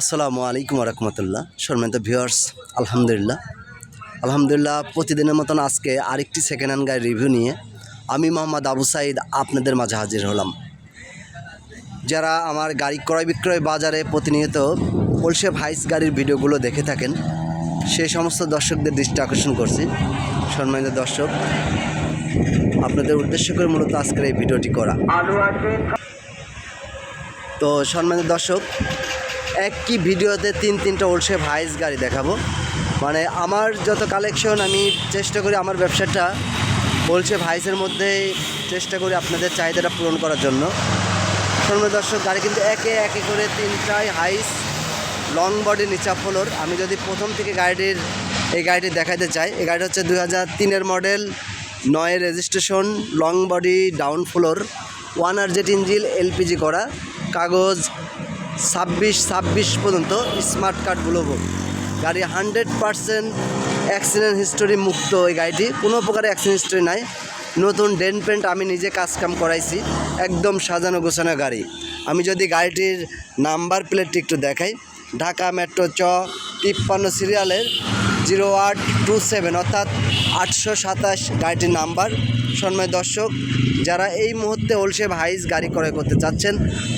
আসসালামু আলাইকুম রহমতুল্লাহ সম্মানিত ভিউয়ার্স, আলহামদুলিল্লাহ। আলহামদুলিল্লাহ, প্রতিদিনের মতন আজকে আরেকটি সেকেন্ড হ্যান্ড গাড়ির রিভিউ নিয়ে আমি মোহাম্মদ আবু সাইদ আপনাদের মাঝে হাজির হলাম। যারা আমার গাড়ি ক্রয় বিক্রয় বাজারে প্রতিনিয়ত পলসে ভাইস গাড়ির ভিডিওগুলো দেখে থাকেন সেই সমস্ত দর্শকদের দৃষ্টি আকর্ষণ করছি। সম্মানিত দর্শক, আপনাদের উদ্দেশ্য করে মূলত আজকের এই ভিডিওটি করা। তো সম্মানিত দর্শক একই ভিডিওতে তিন তিনটা ওলসে ভাইস গাড়ি দেখাবো। মানে আমার যত কালেকশন আমি চেষ্টা করি আমার ব্যবসাটা ওলসে ভাইসের মধ্যে চেষ্টা করি আপনাদের চাহিদাটা পূরণ করার জন্য। সম্মানিত দর্শক, গাড়ি কিন্তু একে একে করে তিনটাই হাইস লং বডি নিচা ফ্লোর আমি যদি প্রথম থেকে গাড়িটির, এই গাড়িটি দেখাতে চাই, এই গাড়িটা হচ্ছে দুই হাজার তিনের মডেল নয় registration long body down floor one R Z engine LPG করা, কাগজ ছাব্বিশ ছাব্বিশ পর্যন্ত স্মার্ট কার্ড বুলব গাড়ি হান্ড্রেড পার্সেন্ট অ্যাক্সিডেন্ট হিস্টোরি মুক্ত ওই গাড়িটি। কোনো প্রকার অ্যাক্সিডেন্ট হিস্টোরি নাই। নতুন ডেন পেন্ট আমি নিজে কাজকাম করাইছি। একদম সাজানো গোছানো গাড়ি। আমি যদি গাড়িটির নাম্বার প্লেটটি একটু দেখাই, ঢাকা মেট্রো চ, তিপ্পান্ন সিরিয়ালের জিরো আট টু সেভেন অর্থাৎ আটশো সাতাশ গাড়িটির নাম্বার। সন্ময় দর্শক, যারা এই মুহূর্তে ওলসে ভাইস গাড়ি ক্রয় করতে চাচ্ছেন,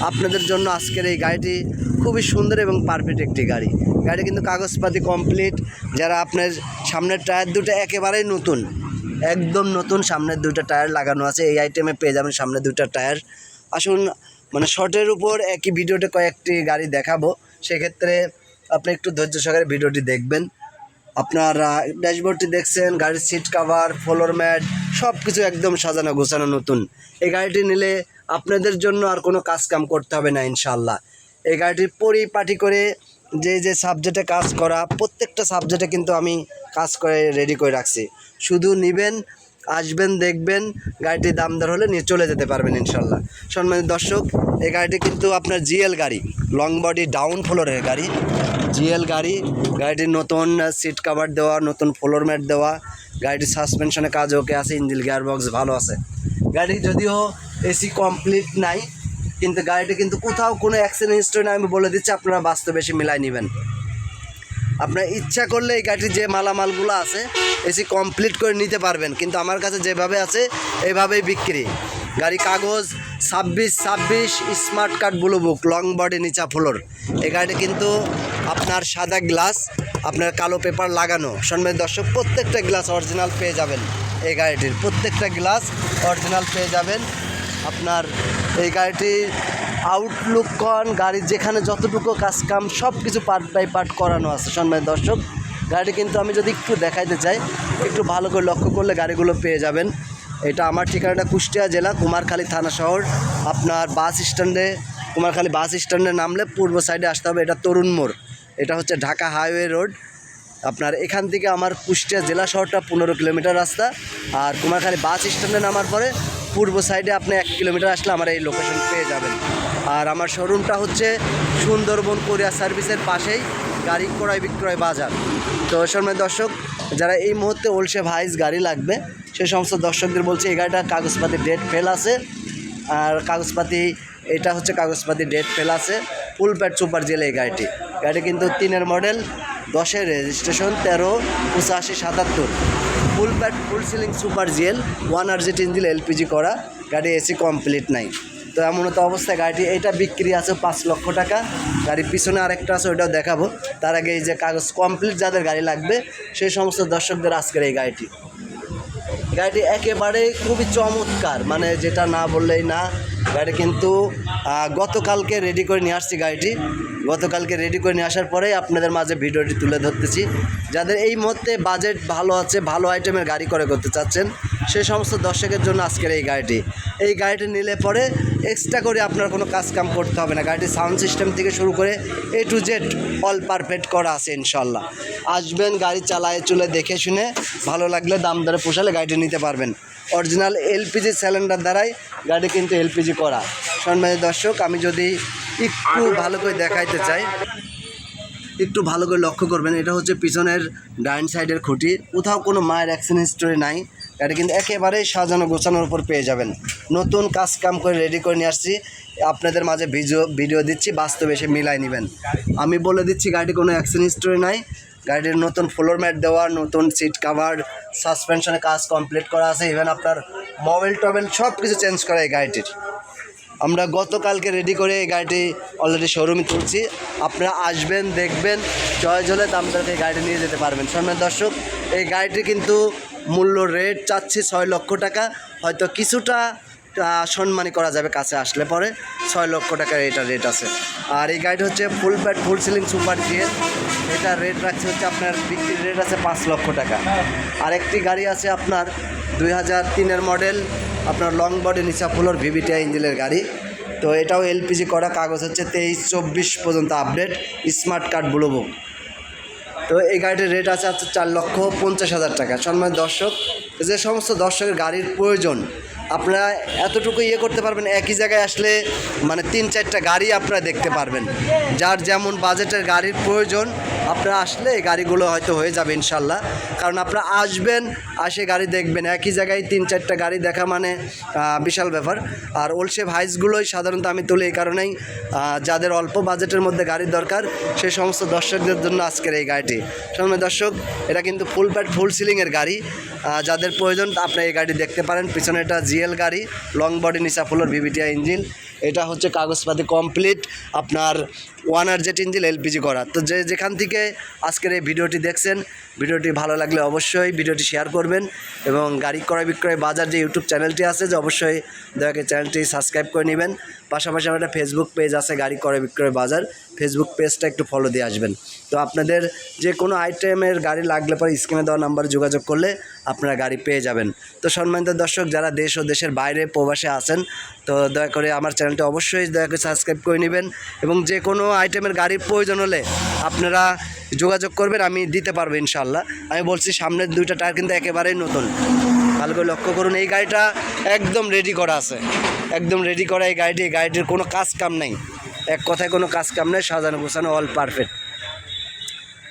আপনাদের জন্য আজকের এই গাড়িটি খুবই সুন্দর এবং পারফেক্ট একটি গাড়ি। গাড়ি কিন্তু কাগজপাতি কমপ্লিট যারা আপনার সামনের টায়ার দুটো একেবারেই নতুন, একদম নতুন সামনের দুটো টায়ার লাগানো আছে, এই আইটেমে পেয়ে যাবেন সামনের দুটো টায়ার আসুন মানে শর্টের উপর একই ভিডিওতে কয়েকটি গাড়ি দেখাবো। সেক্ষেত্রে আপনি একটু ধৈর্য সহকারে ভিডিওটি দেখবেন। আপনার ড্যাশবোর্ডটি দেখছেন, গাড়ির সিট কাভার ফ্লোর ম্যাট সব কিছু একদম সাজানো, গোছানো নতুন। এই গাড়িটি নিলে আপনাদের জন্য আর কোনো কাজ কাম করতে হবে না ইনশাল্লাহ এই গাড়িটির পরিপাটি করে যে যে সাবজেক্টে কাজ করা, প্রত্যেকটা সাবজেক্টে কিন্তু আমি কাজ করে রেডি করে রাখছি। শুধু নিবেন আসবেন, দেখবেন, গাড়িটির দাম দর হলে নিয়ে চলে যেতে পারবেন ইনশাল্লাহ। সম্মানিত দর্শক, এই গাড়িটি কিন্তু আপনার জিএল গাড়ি লং বডি ডাউন ফ্লোরের গাড়ি। জিএল গাড়ি, গাড়িটির নতুন সিট কাভার দেওয়া, নতুন ফ্লোর ম্যাট দেওয়া, গাড়িটির সাসপেনশনে কাজ ওকে আছে ইঞ্জিল গিয়ার বক্স ভালো আছে। গাড়ি যদিও এসি কমপ্লিট নাই, কিন্তু গাড়িটি কিন্তু কোথাও কোনো অ্যাক্সিডেন্ট হিস্ট্রি না আমি বলে দিচ্ছি, আপনারা বাস্তবে এসে মিলাই নেবেন। আপনার ইচ্ছা করলে এই গাড়ির যে মালামালগুলো আছে এসি কমপ্লিট করে নিতে পারবেন। কিন্তু আমার কাছে যেভাবে আছে এইভাবেই বিক্রি। গাড়ি কাগজ, ছাব্বিশ ছাব্বিশ smart card blue book long body নিচা ফ্লোর এই গাড়িটা কিন্তু আপনার সাদা গ্লাস আপনার কালো পেপার লাগানো। সন্মের দর্শক, প্রত্যেকটা গ্লাস অরিজিনাল পেয়ে যাবেন এই গাড়িটির। প্রত্যেকটা গ্লাস অরিজিনাল পেয়ে যাবেন। আপনার এই গাড়িটির আউটলুক কন গাড়ির যেখানে যতটুকু কাজ কাম সব কিছু পার্ট বাই পার্ট করানো আছে, সম্মানিত দর্শক। গাড়ি কিন্তু আমি যদি একটু দেখাইতে চাই, একটু ভালো করে লক্ষ্য করলে গাড়িগুলো পেয়ে যাবেন। এটা আমার ঠিকানাটা কুষ্টিয়া জেলা, কুমারখালী থানা শহর। আপনার বাস স্ট্যান্ডে, কুমারখালী বাস স্ট্যান্ডে নামলে পূর্ব সাইডে আসতে হবে। এটা তরুণ মোড়। এটা হচ্ছে ঢাকা হাইওয়ে রোড আপনার এখান থেকে আমার কুষ্টিয়া জেলা শহরটা পনেরো কিলোমিটার রাস্তা। আর কুমারখালী বাস স্ট্যান্ডে নামার পরে পূর্ব সাইডে আপনি এক কিলোমিটার আসলে আমার এই লোকেশন পেয়ে যাবেন। আর আমার শোরুমটা হচ্ছে সুন্দরবন কোরিয়া সার্ভিসের পাশেই গাড়ি ক্রয় বিক্রয় বাজার। তো সময় দর্শক, যারা এই মুহূর্তে ওলসে ভাইস গাড়ি লাগবে, সে সমস্ত দর্শকদের বলছে, এই গাড়িটা কাগজপাতি ডেট ফেল আছে। আর কাগজপাতি, এটা হচ্ছে কাগজপাতি ডেট ফেল আছে। ফুল প্যাড সুপার জেল এই গাড়িটি। গাড়ি কিন্তু তিনের মডেল, দশের রেজিস্ট্রেশন তেরো পঁচাশি সাতাত্তর। Full pad full ceiling super GL one R Z engine LPG করা, গাড়ি এসি কমপ্লিট নাই। তো এমন তো অবস্থায় গাড়িটি এটা বিক্রি আছে পাঁচ লক্ষ টাকা। গাড়ির পিছনে আরেকটা আছে, ওইটাও দেখাবো। তার আগে এই যে কাগজ কমপ্লিট যাদের গাড়ি লাগবে, সেই সমস্ত দর্শকদের আজকের এই গাড়িটি। গাড়িটি একেবারে খুবই চমৎকার মানে যেটা না বললেই না গাড়ি কিন্তু গতকালকে রেডি করে নিয়ে আসছি গাড়িটি। গতকালকে রেডি করে নিয়ে আসার পরেই আপনাদের মাঝে ভিডিওটি তুলে ধরতেছি। যাদের এই মুহূর্তে বাজেট ভালো আছে, ভালো আইটেমের গাড়ি করে করতে চাচ্ছেন, সেই সমস্ত দর্শকের জন্য আজকের এই গাড়িটি। এই গাড়িটি নিলে পরে এক্সট্রা করে আপনার কোনো কাজ কাম করতে হবে না। গাড়িটির সাউন্ড সিস্টেম থেকে শুরু করে A to Z all perfect করা আছে ইনশাল্লাহ আসবেন গাড়ি চালায় চলে দেখে শুনে, ভালো লাগলে দাম দরে পোষালে গাড়িটি নিতে পারবেন। অরিজিনাল এলপিজি সিলিন্ডার দ্বারাই গাড়ি কিন্তু এলপিজি করা। সম্মানিত দর্শক আমি যদি একটু ভালো করে দেখাইতে চাই একটু ভালো করে লক্ষ্য করবেন এটা হচ্ছে পিছনের ডাইন সাইডের খুঁটি। কোথাও কোনো মায়ের অ্যাক্সিডেন্ট হিস্টোরি নাই গাড়ি কিন্তু একেবারেই সাজানো গোছানোর উপর পেয়ে যাবেন। নতুন কাজ কাম করে রেডি করে নিয়ে আসছি। আপনাদের মাঝে ভিডিও ভিডিও দিচ্ছি বাস্তবে এসে মিলাই নেবেন। আমি বলে দিচ্ছি গাড়ি কোনো অ্যাক্সিডেন্ট হিস্টোরি নাই। গাড়ির নতুন ফ্লোর ম্যাট দেওয়া নতুন সিট কাভার সাসপেনশনে কাজ কমপ্লিট করা আছে। ইভেন আপনার মোবাইল টবেল সব কিছু চেঞ্জ করা এই গাড়িটির। আমরা গতকালকে রেডি করে এই গাড়িটি অলরেডি শোরুমে তুলছি। আপনারা আসবেন, দেখবেন চয়েস হলে আপনাদেরকে এই গাড়িটি নিয়ে যেতে পারবেন। সম্মান দর্শক, এই গাড়িটি কিন্তু মূল্য রেট চাচ্ছে ছয় লক্ষ টাকা। হয়তো কিছুটা সম্মানী করা যাবে কাছে আসলে পরে। ছয় লক্ষ টাকার এটা রেট আছে। আর এই গাড়িটি হচ্ছে full pad full ceiling super GL এটা রেট রাখছে হচ্ছে আপনার বিক্রির রেট আছে পাঁচ লক্ষ টাকা। আর একটি গাড়ি আছে আপনার দুই হাজার তিনের মডেল আপনার লং বডি নিচা ফুলোর ভিভিটিআই ইঞ্জিনের গাড়ি। তো এটাও এলপিজি করা, কাগজ হচ্ছে তেইশ চব্বিশ পর্যন্ত আপডেট স্মার্ট কার্ড ব্লু তো এই গাড়িটির রেট আছে চার লক্ষ পঞ্চাশ হাজার টাকা। সম্মান দর্শক, যে সমস্ত দর্শকের গাড়ির প্রয়োজন আপনারা এতটুকু ইয়ে করতে পারবেন, একই জায়গায় আসলে মানে তিন চারটা গাড়ি আপনারা দেখতে পারবেন। যার যেমন বাজেটের গাড়ির প্রয়োজন আপনারা আসলে এই গাড়িগুলো হয়তো হয়ে যাবে ইনশাল্লাহ। কারণ আপনারা আসবেন, আসে গাড়ি দেখবেন। একই জায়গায় তিন, চারটা গাড়ি দেখা মানে বিশাল ব্যাপার। আর ওলসে ভাইসগুলোই সাধারণত আমি তুলি এই কারণেই যাদের অল্প বাজেটের মধ্যে গাড়ির দরকার সেই সমস্ত দর্শকদের জন্য আজকের এই গাড়িটি। সময় দর্শক, এটা কিন্তু ফুল প্যাড ফুল সিলিংয়ের গাড়ি। যাদের প্রয়োজন আপনি এই গাড়ি দেখতে পারেন। পিছনে এটা জিএল গাড়ি লং বডি নিচা ফুলোর ভিভিটিআই ইঞ্জিন এটা হচ্ছে কাগজপাতি কমপ্লিট আপনার one R Z engine LPG করা। তো যে যেখান থেকে আজকের এই ভিডিওটি দেখছেন, ভিডিওটি ভালো লাগলে অবশ্যই ভিডিওটি শেয়ার করবেন এবং গাড়ি ক্রয় বিক্রয় বাজার যে ইউটিউব চ্যানেলটি আছে, যে অবশ্যই দয়াকে চ্যানেলটি সাবস্ক্রাইব করে নেবেন। পাশাপাশি আমার একটা ফেসবুক পেজ আছে গাড়ি ক্রয় বিক্রয় বাজার। ফেসবুক পেজটা একটু ফলো দিয়ে আসবেন। তো আপনাদের যে কোনো আইটেমের গাড়ি লাগলে পরে স্ক্রিনে দেওয়া নাম্বারে যোগাযোগ করলে আপনারা গাড়ি পেয়ে যাবেন। তো সম্মানিত দর্শক, যারা দেশ ও দেশের বাইরে প্রবাসে আছেন, তো দয়া করে আমার চ্যানেলটি অবশ্যই দয়া করে সাবস্ক্রাইব করে নেবেন এবং যে কোনো আইটেমের গাড়ির প্রয়োজন হলে আপনারা যোগাযোগ করবেন, আমি দিতে পারব ইনশাল্লাহ আমি বলছি, সামনের দুইটা টায়ার কিন্তু একেবারেই নতুন। ভালো করে লক্ষ্য করুন, এই গাড়িটা একদম রেডি করা আছে। একদম রেডি করা এই গাড়িটি, এই গাড়িটির কোনো কাজ কাম নেই। এক কথায় কোনো কাজ কাম নেই, সাজানো গোছানো অল পারফেক্ট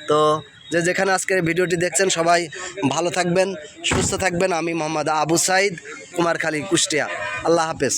তো যে যেখানে আজকের ভিডিওটি দেখছেন, সবাই ভালো থাকবেন, সুস্থ থাকবেন। আমি মোহাম্মদ আবু সাইদ, কুমারখালী, কুষ্টিয়া। আল্লাহ হাফেজ।